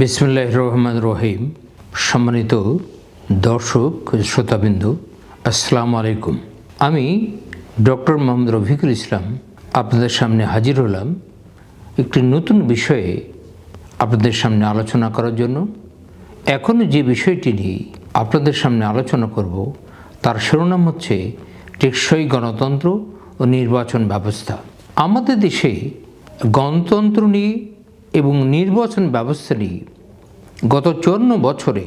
বিসমুল্লাহ রহমান রহিম সম্মানিত দর্শক, শ্রোতাবিন্দু, আসসালামু আলাইকুম। আমি ডক্টর মোহাম্মদ রফিকুল ইসলাম আপনাদের সামনে হাজির হলাম একটি নতুন বিষয়ে আপনাদের সামনে আলোচনা করার জন্য। এখনও যে বিষয়টি নিয়ে আপনাদের সামনে আলোচনা করব, তার শিরোনাম হচ্ছে টেকসই গণতন্ত্র ও নির্বাচন ব্যবস্থা। আমাদের দেশে গণতন্ত্র নিয়ে এবং নির্বাচন ব্যবস্থা নিয়ে গত চুয়ান্ন বছরে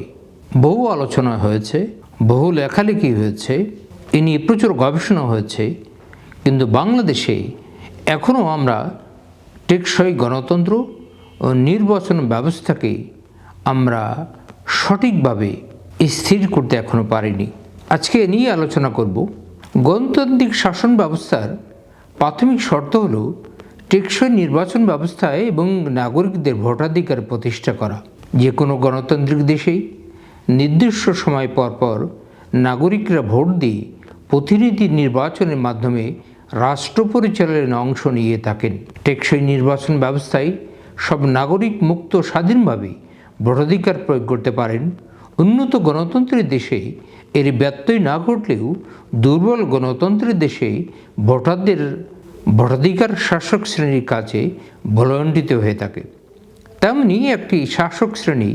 বহু আলোচনা হয়েছে, বহু লেখালেখি হয়েছে, এ নিয়ে প্রচুর গবেষণা হয়েছে। কিন্তু বাংলাদেশে এখনও আমরা টেকসই গণতন্ত্র ও নির্বাচন ব্যবস্থাকে আমরা সঠিকভাবে স্থির করতে এখনও পারিনি। আজকে এ নিয়ে আলোচনা করব। গণতান্ত্রিক শাসন ব্যবস্থার প্রাথমিক শর্ত হলো টেকসই নির্বাচন ব্যবস্থায় এবং নাগরিকদের ভোটাধিকার প্রতিষ্ঠা করা। যে কোনো গণতান্ত্রিক দেশেই নির্দিষ্ট সময় পর পর নাগরিকরা ভোট দিয়ে প্রতিনিধি নির্বাচনের মাধ্যমে রাষ্ট্র পরিচালনায় অংশ নিয়ে থাকেন। টেকসই নির্বাচন ব্যবস্থায় সব নাগরিক মুক্ত স্বাধীনভাবে ভোটাধিকার প্রয়োগ করতে পারেন। উন্নত গণতন্ত্রের দেশে এর ব্যত্যয় না ঘটলেও দুর্বল গণতন্ত্রের দেশে ভোটারদের ভোটাধিকার শাসক শ্রেণির কাছে ভলণ্ডিত হয়ে থাকে। তেমনি একটি শাসক শ্রেণি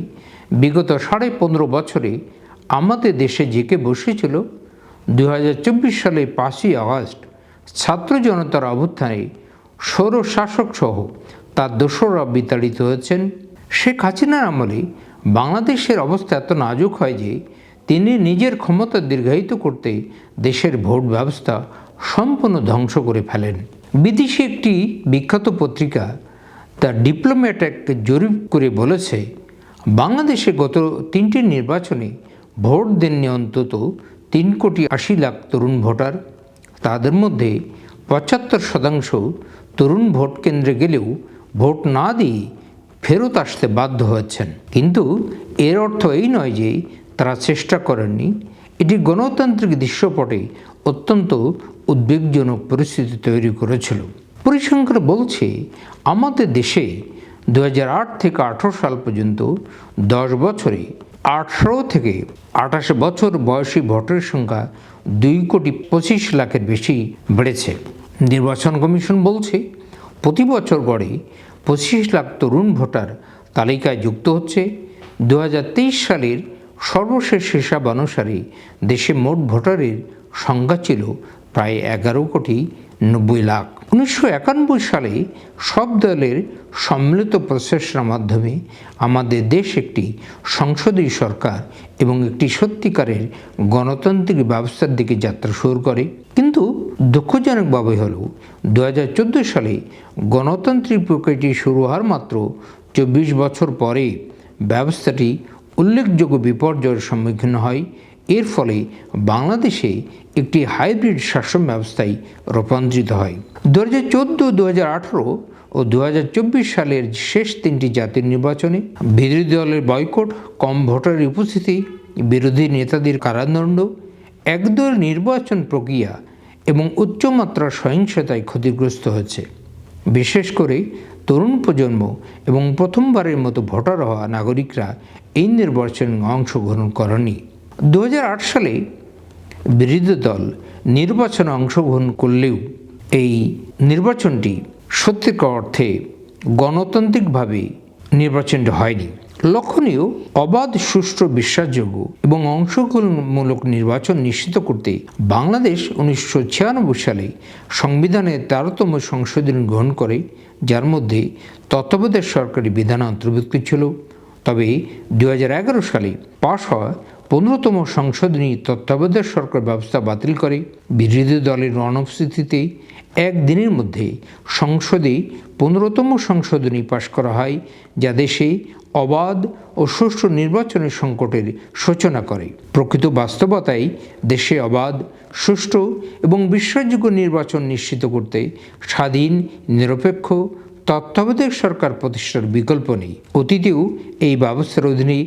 বিগত সাড়ে পনেরো বছরে আমাদের দেশে জেকে বসেছিল। দু হাজার চব্বিশ সালে পাঁচই আগস্ট ছাত্র জনতার অভ্যুত্থানে সৌর শাসক সহ তার দোসররা বিতাড়িত হয়েছেন। শেখ হাসিনার আমলে বাংলাদেশের অবস্থা এত নাজুক হয় যে তিনি নিজের ক্ষমতা দীর্ঘায়িত করতে দেশের ভোট ব্যবস্থা সম্পূর্ণ ধ্বংস করে ফেলেন। বিদেশি একটি বিখ্যাত পত্রিকা তার ডিপ্লোম্যাট এক জরিপ করে বলেছে, বাংলাদেশে গত তিনটি নির্বাচনে ভোট দেননি অন্তত তিন কোটি আশি লাখ তরুণ ভোটার। তাদের মধ্যে পঁচাত্তর শতাংশ তরুণ ভোট কেন্দ্রে গেলেও ভোট না দিয়ে ফেরত আসতে বাধ্য হচ্ছেন কিন্তু এর অর্থ এই নয় যে তারা চেষ্টা করেননি এটি গণতান্ত্রিক দৃশ্যপটে অত্যন্ত উদ্বেগজনক পরিস্থিতি তৈরি করেছিল। পরিসংখ্যান বলছে, আমাদের দেশে দু হাজার আট থেকে আঠারো সাল পর্যন্ত দশ বছরে আঠারো থেকে আঠাশ বছর বয়সী ভোটারের সংখ্যা দুই কোটি পঁচিশ লাখের বেশি বেড়েছে। নির্বাচন কমিশন বলছে, প্রতি বছর গড়ে পঁচিশ লাখ তরুণ ভোটার তালিকায় যুক্ত হচ্ছে। দু হাজার তেইশ সালের সর্বশেষ হিসাব অনুসারে দেশে মোট ভোটারের সংখ্যা ছিল প্রায় এগারো কোটি নব্বই লাখ। উনিশশো একানব্বই সালে সব দলের সম্মিলিত প্রচেষ্টার মাধ্যমে আমাদের দেশ একটি সংসদীয় সরকার এবং একটি সত্যিকারের গণতান্ত্রিক ব্যবস্থার দিকে যাত্রা শুরু করে। কিন্তু দুঃখজনকভাবে হল দু হাজার চোদ্দ সালে গণতান্ত্রিক প্রক্রিয়াটি শুরু হওয়ার মাত্র চব্বিশ বছর পরে ব্যবস্থাটি উল্লেখযোগ্য বিপর্যয়ের সম্মুখীন হয়। এর ফলে বাংলাদেশে একটি হাইব্রিড শাসন ব্যবস্থায় রূপান্তরিত হয়। দু হাজার চোদ্দ দু হাজার আঠারো ও দু হাজার চব্বিশ সালের শেষ তিনটি জাতীয় নির্বাচনে বিরোধী দলের বয়কট, কম ভোটারের উপস্থিতি, বিরোধী নেতাদের কারাদণ্ড, একদল নির্বাচন প্রক্রিয়া এবং উচ্চমাত্রার সহিংসতায় ক্ষতিগ্রস্ত হয়েছে। বিশেষ করে তরুণ প্রজন্ম এবং প্রথমবারের মতো ভোটার হওয়া নাগরিকরা এই নির্বাচনে অংশগ্রহণ করেনি। দু হাজার আট সালে বিরোধী দল নির্বাচনে অংশগ্রহণ করলেও এই নির্বাচনটি সত্যিকার অর্থে গণতান্ত্রিকভাবে নির্বাচনটি হয়নি। লক্ষণীয় অবাধ সুষ্ঠু বিশ্বাসযোগ্য এবং অংশগ্রহণমূলক নির্বাচন নিশ্চিত করতে বাংলাদেশ উনিশশো ছিয়ানব্বই সালে সংবিধানের তেরোতম সংশোধন গ্রহণ করে, যার মধ্যে তত্ত্বাবধায়ক সরকারি বিধান অন্তর্ভুক্ত ছিল। তবে দু হাজার এগারো সালে পাশ হওয়া পনেরোতম সংশোধনী তত্ত্বাবধায়ক সরকার ব্যবস্থা বাতিল করে। বিরোধী দলের অনুপস্থিতিতে একদিনের মধ্যে সংসদে পনেরোতম সংশোধনী পাশ করা হয়, যা দেশে অবাধ ও সুষ্ঠু নির্বাচনের সংকটের সূচনা করে। প্রকৃত বাস্তবতায় দেশে অবাধ, সুষ্ঠু এবং বিশ্বাসযোগ্য নির্বাচন নিশ্চিত করতে স্বাধীন, নিরপেক্ষ তত্ত্বাবধায়ক সরকার প্রতিষ্ঠার বিকল্প নেই। অতীতেও এই ব্যবস্থার অধীনে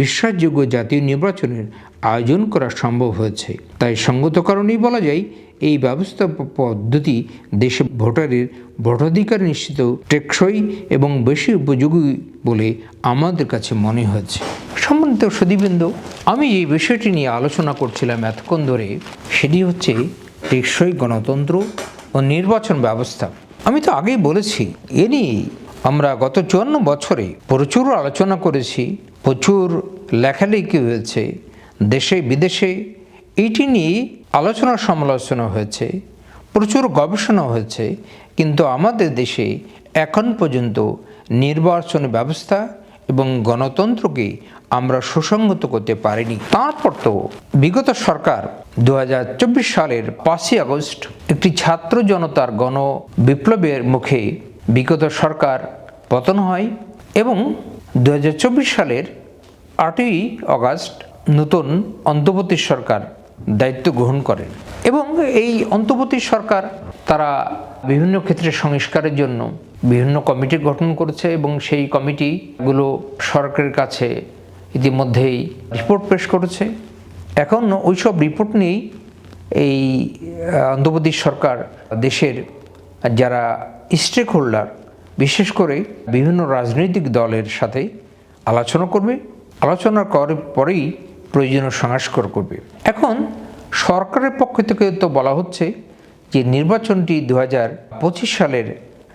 বিশ্বাসযোগ্য জাতীয় নির্বাচনের আয়োজন করা সম্ভব হয়েছে। তাই সঙ্গত কারণেই বলা যায়, এই ব্যবস্থা পদ্ধতি দেশে ভোটারের ভোটাধিকার নিশ্চিত, টেকসই এবং বেশি উপযোগী বলে আমাদের কাছে মনে হয়েছে। সম্মানিত সদীবৃন্দ আমি যে বিষয়টি নিয়ে আলোচনা করছিলাম এতক্ষণ ধরে। সেটি হচ্ছে টেকসই গণতন্ত্র ও নির্বাচন ব্যবস্থা। আমি তো আগেই বলেছি, এ নিয়েই আমরা গত চুয়ান্ন বছরে প্রচুর আলোচনা করেছি, প্রচুর লেখালেখি হয়েছে, দেশে বিদেশে এইটি নিয়ে আলোচনা সমালোচনা হয়েছে, প্রচুর গবেষণা হয়েছে, কিন্তু আমাদের দেশে এখন পর্যন্ত নির্বাচন ব্যবস্থা এবং গণতন্ত্রকে আমরা সুসংগত করতে পারিনি। তারপর তো বিগত সরকার দু হাজার চব্বিশ সালের পাঁচই আগস্ট একটি ছাত্র জনতার গণ বিপ্লবের মুখে বিগত সরকার পতন হয় এবং দু হাজার চব্বিশ সালের আটই আগস্ট নতুন অন্তর্বর্তী সরকার দায়িত্ব গ্রহণ করেন। এবং এই অন্তর্বর্তী সরকার তারা বিভিন্ন ক্ষেত্রে সংস্কারের জন্য বিভিন্ন কমিটি গঠন করেছে এবং সেই কমিটিগুলো সরকারের কাছে ইতিমধ্যেই রিপোর্ট পেশ করেছে। এখন ওইসব রিপোর্ট নিয়েই এই অন্ধ্রপ্রদেশ সরকার দেশের যারা স্টেক হোল্ডার বিশেষ করে বিভিন্ন রাজনৈতিক দলের সাথে আলোচনা করবে। আলোচনা করার পরেই প্রয়োজনীয় সংস্কার করবে। এখন সরকারের পক্ষ থেকে তো বলা হচ্ছে যে নির্বাচনটি দু হাজার পঁচিশ সালের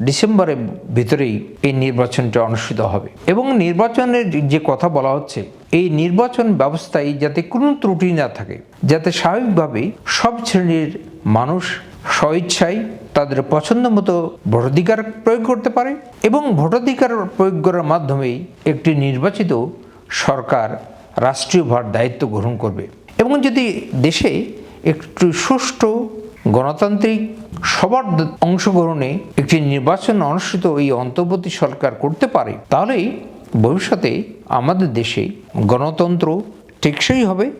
ডিসেম্বরের ভিতরেই এই নির্বাচনটা অনুষ্ঠিত হবে। এবং নির্বাচনের যে কথা বলা হচ্ছে, এই নির্বাচন ব্যবস্থায় যাতে কোনো ত্রুটি না থাকে, যাতে স্বাভাবিকভাবে সব শ্রেণির মানুষ স্বইচ্ছায় তাদের পছন্দ মতো ভোটাধিকার প্রয়োগ করতে পারে এবং ভোটাধিকার প্রয়োগ করার মাধ্যমেই একটি নির্বাচিত সরকার রাষ্ট্রীয় ভার দায়িত্ব গ্রহণ করবে। এবং যদি দেশে একটু সুষ্ঠু গণতান্ত্রিক সবার অংশগ্রহণে একটি নির্বাচন অনুষ্ঠিত এই অন্তর্বর্তী সরকার করতে পারে, তাহলেই ভবিষ্যতে আমাদের দেশে গণতন্ত্র টেকসই হবে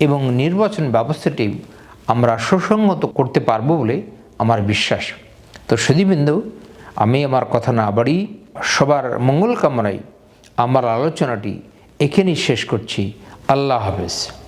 এবং নির্বাচন ব্যবস্থাটি আমরা সুসংগত করতে পারব বলে আমার বিশ্বাস। তো সুদীবৃন্দ আমি আমার কথা না বাড়ি সবার মঙ্গল কামনায় আমার আলোচনাটি এখানেই শেষ করছি। আল্লাহ হাফেজ।